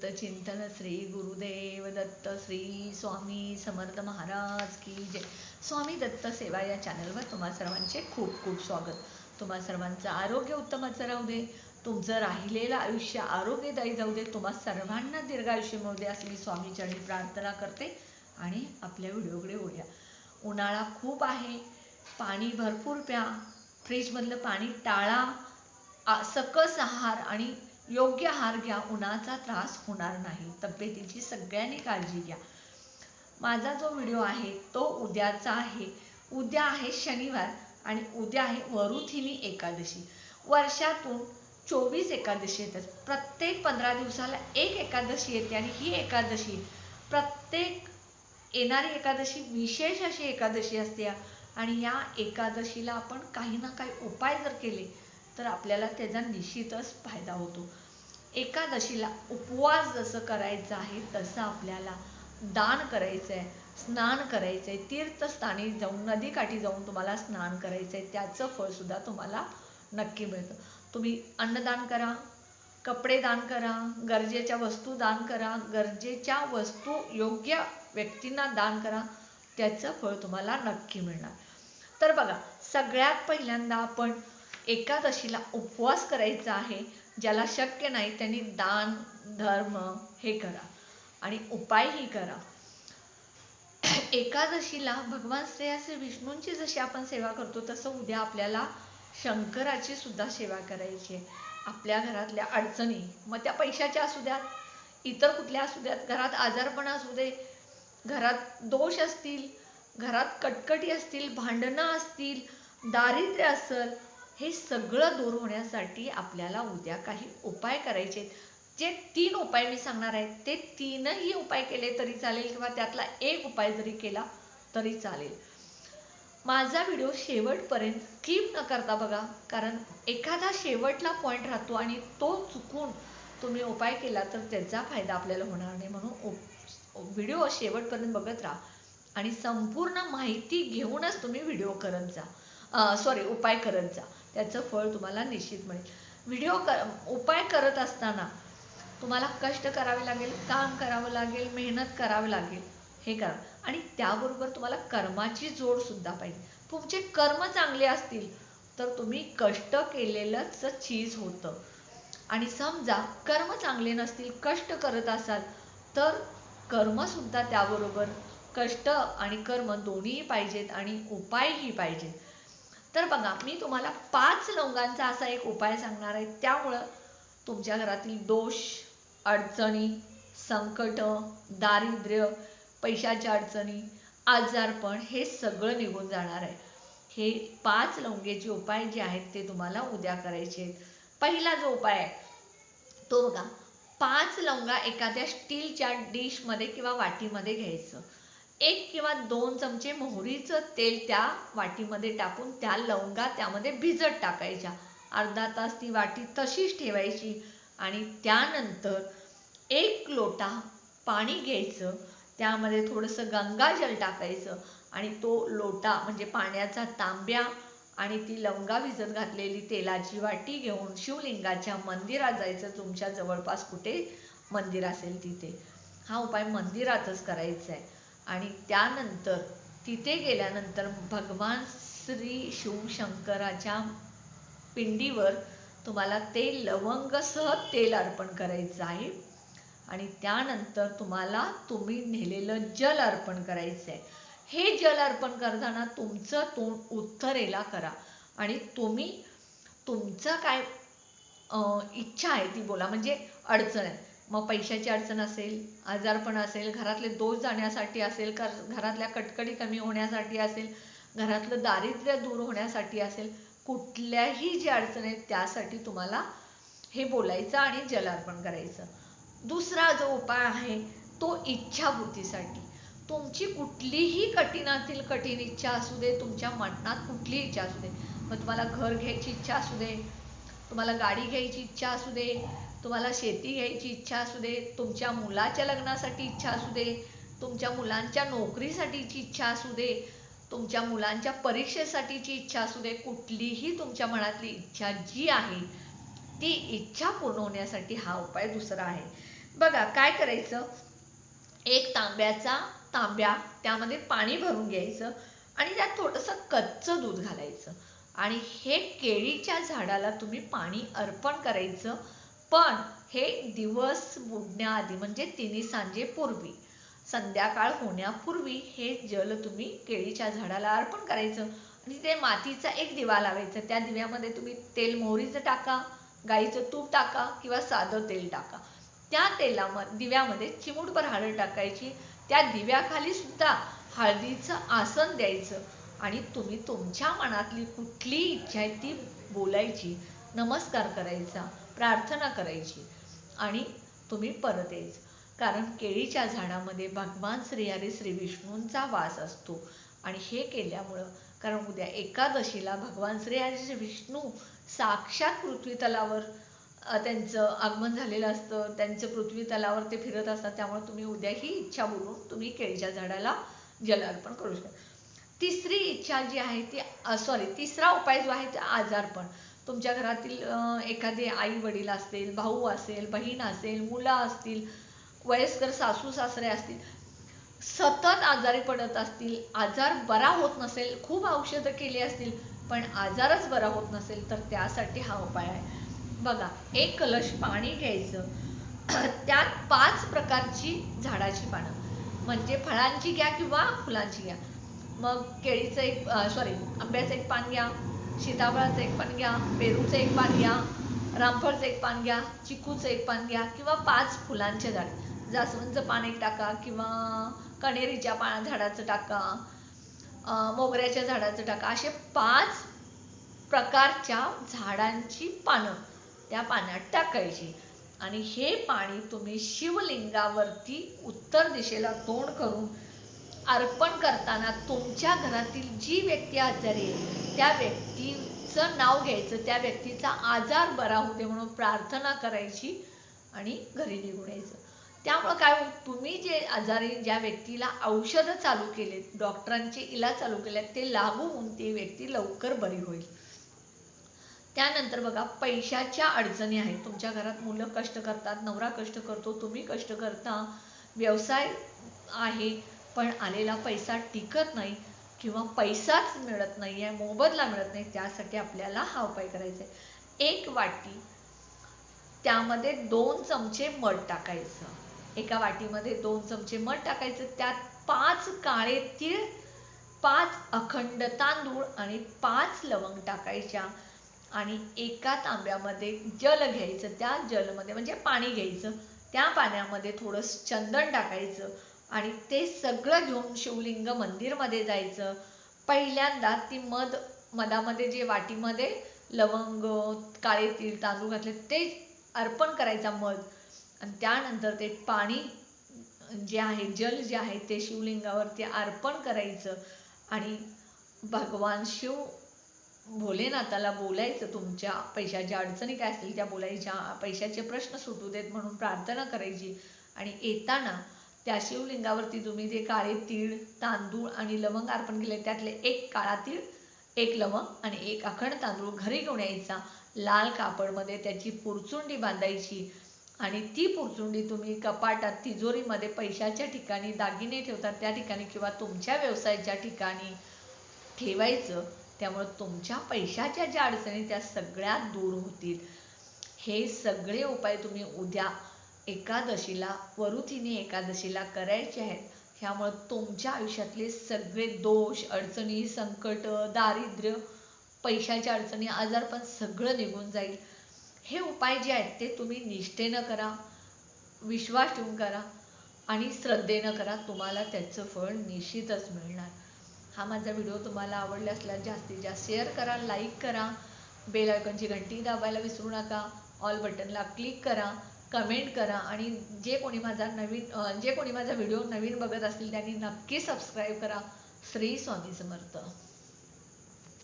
अवधूत चिंतन श्री गुरुदेव दत्त श्री स्वामी समर्थ महाराज की जय. स्वामी दत्त सेवा या चॅनलवर तुम्हा सर्वांचे खूप खूप स्वागत. तुम्हा सर्वांचं आरोग्य उत्तमच राहू दे. तुमचं राहिलेलं आयुष्य आरोग्यदायी जाऊ दे. तुम्हा सर्वांना दीर्घायुष्य मिळू दे असं मी स्वामीचरणी प्रार्थना करते आणि आपल्या व्हिडिओकडे ओढ्या उन्हाळा खूप आहे. पाणी भरपूर प्या. फ्रीजमधलं पाणी टाळा. सकस आहार आणि योग्य आहार घ्या उन्हाचा त्रास होणार नाही. तब्येतीची सगळ्यांनी काळजी घ्या. माझा जो व्हिडिओ आहे तो उद्याचा आहे. उद्या आहे शनिवार आणि उद्या आहे वरुथिनी एकादशी. वर्षातून चोवीस एकादशी येतात. प्रत्येक पंधरा दिवसाला एक एकादशी येते आणि ही एकादशी प्रत्येक येणारी एकादशी विशेष अशी एकादशी असते. आणि या एकादशीला आपण काही ना काही उपाय जर केले तर आपल्याला त्याचा निश्चितच फायदा होतो. एकादशीला उपवास जसं करायचं आहे तसं आपल्याला दान करायचं आहे स्नान करायचं आहे तीर्थस्थानी जाऊन नदीकाठी जाऊन तुम्हाला स्नान करायचं आहे त्याचं फळसुद्धा तुम्हाला नक्की मिळतं. तुम्ही अन्नदान करा कपडे दान करा गरजेच्या वस्तू दान करा गरजेच्या वस्तू योग्य व्यक्तींना दान करा त्याचं फळ तुम्हाला नक्की मिळणार. तर बघा सगळ्यात पहिल्यांदा आपण एकादशीला उपवास करायचा आहे ज्याला शक्य नाही त्यांनी दान धर्म हे करा आणि उपायही करा. एकादशीला भगवान श्री असे विष्णूंची जशी आपण सेवा करतो तसं उद्या आपल्याला शंकराची सुद्धा सेवा करायची आहे. आपल्या घरातल्या अडचणी मग त्या पैशाच्या असू द्यात इतर कुठल्या असू द्यात घरात आजारपण असू दे घरात दोष असतील घरात कटकटी असतील भांडणं असतील दारिद्र्य असेल हे सगळं दूर होण्यासाठी आपल्याला उद्या काही उपाय करायचे जे तीन उपाय मी सांगणार आहे ते तीनही उपाय केले तरी चालेल किंवा त्यातला एक उपाय जरी केला तरी चालेल. माझा व्हिडिओ शेवटपर्यंत स्किप न करता बघा कारण एखादा शेवटला पॉईंट राहतो आणि तो चुकून तुम्ही उपाय केला तर त्याचा फायदा आपल्याला होणार नाही. म्हणून व्हिडिओ शेवटपर्यंत बघत राहा आणि संपूर्ण माहिती घेऊनच तुम्ही व्हिडिओ करत जा. सॉरी उपाय करत जा. त्याचं फळ तुम्हाला निश्चित मिळेल. व्हिडिओ कर उपाय करत असताना तुम्हाला कष्ट करावे लागेल काम करावं लागेल मेहनत करावी लागेल हे करा. आणि त्याबरोबर तुम्हाला कर्माची जोड सुद्धा पाहिजे. तुमचे कर्म चांगले असतील तर तुम्ही कष्ट केलेलंच चीज होतं. आणि समजा कर्म चांगले नसतील कष्ट करत असाल तर कर्मसुद्धा त्याबरोबर कष्ट आणि कर्म दोन्हीही पाहिजेत आणि उपायही पाहिजेत. तर बघा मी तुम्हाला पाच लवंगांचा असा एक उपाय सांगणार आहे. त्यामुळं तुमच्या घरातील दोष अडचणी संकट दारिद्र्य पैशाच्या अडचणी आजारपण हे सगळं निघून जाणार आहे. हे पाच लवंगेचे उपाय जे आहेत ते तुम्हाला उद्या करायचे आहेत. पहिला जो उपाय आहे तो बघा पाच लवंगा एखाद्या स्टीलच्या डिशमध्ये किंवा वाटीमध्ये घ्यायचं. एक किंवा दोन चमचे मोहरीचं तेल त्या वाटीमध्ये टाकून त्या लवंगा त्यामध्ये भिजत टाकायच्या. अर्धा तास ती वाटी तशीच ठेवायची आणि त्यानंतर एक लोटा पाणी घ्यायचं. त्यामध्ये थोडंसं गंगाजल टाकायचं आणि तो लोटा म्हणजे पाण्याचा तांब्या आणि ती लवंगा भिजत घातलेली तेलाची वाटी घेऊन शिवलिंगाच्या मंदिरात जायचं. तुमच्या जवळपास कुठे मंदिर असेल तिथे. हा उपाय मंदिरातच करायचा आहे. आणि त्यानंतर तिथे गेल्यानंतर भगवान श्री शिवशंकराच्या पिंडीवर तुम्हाला ते लवंगसह तेल अर्पण करायचं आहे. आणि त्यानंतर तुम्हाला तुम्ही नेलेलं जल अर्पण करायचं आहे हे जल अर्पण करताना तुमचं तोंड उत्तरेला करा. आणि तुम्ही तुमचं काय इच्छा आहे ती बोला. म्हणजे अडचण आहे. मग पैशाची अडचण असेल आजारपण असेल घरातले दोष जाण्यासाठी असेल कर घरातल्या कटकडी कमी होण्यासाठी असेल घरातलं दारिद्र्य दूर होण्यासाठी असेल कुठल्याही ज्या अडचण आहेत त्यासाठी तुम्हाला हे बोलायचं आणि जलार्पण करायचं. दुसरा जो उपाय आहे तो इच्छापूर्तीसाठी तुमची कुठलीही कठीणातील कठीण इच्छा असू दे तुमच्या मनात कुठली इच्छा असू दे. मग तुम्हाला घर घ्यायची इच्छा असू दे तुम्हाला गाडी घ्यायची इच्छा असू दे तुम्हाला शेती घ्यायची इच्छा असू दे तुमच्या मुलाच्या लग्नासाठी इच्छा असू दे तुमच्या मुलांच्या नोकरीसाठीची इच्छा असू दे तुमच्या मुलांच्या परीक्षेसाठीची इच्छा असू दे कुठलीही तुमच्या मनातली इच्छा जी आहे ती इच्छा पूर्ण होण्यासाठी हा उपाय दुसरा आहे. बघा काय करायचं? एक तांब्याचा तांब्या त्यामध्ये पाणी भरून घ्यायचं आणि त्यात थोडंसं कच्चं दूध घालायचं. आणि हे केळीच्या झाडाला तुम्ही पाणी अर्पण करायचं. पण हे दिवस बुडण्याआधी म्हणजे तिन्ही सांजे पूर्वी संध्याकाळ होण्यापूर्वी हे जल तुम्ही केळीच्या झाडाला अर्पण करायचं आणि ते मातीचा एक दिवा लावायचा. त्या दिव्यामध्ये तुम्ही तेल मोहरीचं टाका गाईचं तूप टाका किंवा साधं तेल टाका. त्या तेलामध्ये दिव्यामध्ये चिमूटभर हळद टाकायची. त्या दिव्याखाली सुद्धा हळदीचं आसन द्यायचं आणि तुम्ही तुमच्या मनातली कुठली इच्छा आहे ती बोलायची नमस्कार करायचा. प्रार्थना करायची आणि तुम्ही परत यायचं. कारण केळीच्या झाडामध्ये भगवान श्रीहरी श्री विष्णूंचा वास असतो. आणि हे केल्यामुळं कारण उद्या एकादशीला भगवान श्रीहरी श्री विष्णू साक्षात पृथ्वी तलावर त्यांचं आगमन झालेलं असतं. त्यांचं पृथ्वी तलावर ते फिरत असतात. त्यामुळे तुम्ही उद्या ही इच्छा बोलून तुम्ही केळीच्या झाडाला जल अर्पण करू शकता. तिसरी इच्छा जी आहे ती सॉरी तिसरा उपाय जो आहे ते आजारपण. तुमच्या घरातील एखादे आई वडील असतील भाऊ असेल बहीण असेल मुलं असतील वयस्कर सासू सासरे असतील सतत आजारी पडत असतील आजार बरा होत नसेल खूप औषधं केली असतील पण आजारच बरा होत नसेल तर त्यासाठी हा उपाय आहे. बघा एक कलश पाणी घ्यायचं. त्यात पाच प्रकारची झाडाची पानं. म्हणजे फळांची घ्या किंवा फुलांची घ्या. मग केळीचं एक सॉरी आंब्याचं एक पान घ्या. सीताफळाचं एक पान घ्या पेरूचं एक पान घ्या रामफळचं एक पान घ्या चिकूचं एक पान घ्या किंवा पाच फुलांचे झाड. जास्वंदचं पान एक टाका किंवा कणेरीच्या पान झाडाचं टाका मोगऱ्याच्या झाडाचं टाका. असे पाच प्रकारच्या झाडांची पानं त्या पाण्यात टाकायची. आणि हे पाणी तुम्ही शिवलिंगावरती उत्तर दिशेला तोंड करून अर्पण करताना तुमच्या घरातील जी व्यक्ती आजारी आहे त्या व्यक्तीचं नाव घ्यायचं त्या व्यक्तीचा आजार बरा होऊ दे म्हणून प्रार्थना करायची आणि घरी निघून यायचं. त्यामुळं काय होईल तुम्ही जे आजारी ज्या व्यक्तीला औषधं चालू केलेत डॉक्टरांचे इलाज चालू केलेत ते लागू होऊन ती व्यक्ती लवकर बरी होईल. त्यानंतर बघा पैशाच्या अडचणी आहेत. तुमच्या घरात मुलं कष्ट करतात नवरा कष्ट करतो तुम्ही कष्ट करता व्यवसाय आहे पण आलेला पैसा टिकत नाही किंवा पैसाच मिळत नाही आहे मोबदला मिळत नाही त्यासाठी आपल्याला हा उपाय करायचा आहे. एक वाटी त्यामध्ये दोन चमचे मध टाकायचं. एका वाटीमध्ये दोन चमचे मध टाकायचं त्यात पाच काळे तीळ पाच अखंड तांदूळ आणि पाच लवंग टाकायच्या आणि एका तांब्यामध्ये जल घ्यायचं. त्या जलमध्ये म्हणजे पाणी घ्यायचं. त्या पाण्यामध्ये थोडं चंदन टाकायचं. आणि ते सगळं घेऊन शिवलिंग मंदिरमध्ये जायचं. पहिल्यांदा ती मध मधामध्ये जे वाटीमध्ये लवंग काळे तीळ तांदूळ घातले ते अर्पण करायचा मध. आणि त्यानंतर ते पाणी जे आहे जल जे आहे ते शिवलिंगावरती अर्पण करायचं. आणि भगवान शिव भोलेनाथाला बोलायचं तुमच्या पैशाच्या अडचणी काय असतील त्या बोलायच्या पैशाचे प्रश्न सुटू देत म्हणून प्रार्थना करायची. आणि येताना त्या शिवलिंगावरती तुम्ही जे काळे तीळ तांदूळ आणि लवंग अर्पण केले त्यातले एक काळा तीळ एक लवंग आणि एक अखंड तांदूळ घरी घेऊन यायचा. लाल कापडमध्ये त्याची पुरचुंडी बांधायची आणि ती पुरचुंडी तुम्ही कपाटात तिजोरीमध्ये पैशाच्या ठिकाणी दागिने ठेवतात त्या ठिकाणी किंवा तुमच्या व्यवसायाच्या ठिकाणी ठेवायचं. त्यामुळं तुमच्या पैशाच्या ज्या अडचणी त्या सगळ्या दूर होतील. हे सगळे उपाय तुम्ही उद्या एकादशीला वरुतिनी एकादशीला करायचे आहेत. ह्यामुळं तुमच्या आयुष्यातले सगळे दोष अडचणी संकट दारिद्र्य पैशाच्या अडचणी आजारपण सगळं निघून जाईल. हे उपाय जे आहेत ते तुम्ही निष्ठेनं करा विश्वास ठेवून करा आणि श्रद्धेनं करा. तुम्हाला त्याचं फळ निश्चितच मिळणार. हा माझा व्हिडिओ तुम्हाला आवडला असल्यास जास्तीत जास्त शेअर करा लाईक करा. बेल आयकॉनची घंटी दाबायला विसरू नका. ऑल बटनला क्लिक करा. कमेंट करा आणि जे कोणी माझा नवीन जे कोणी माझा व्हिडिओ नवीन बघत असतील त्यांनी नक्की सबस्क्राईब करा. श्री स्वामी समर्थ.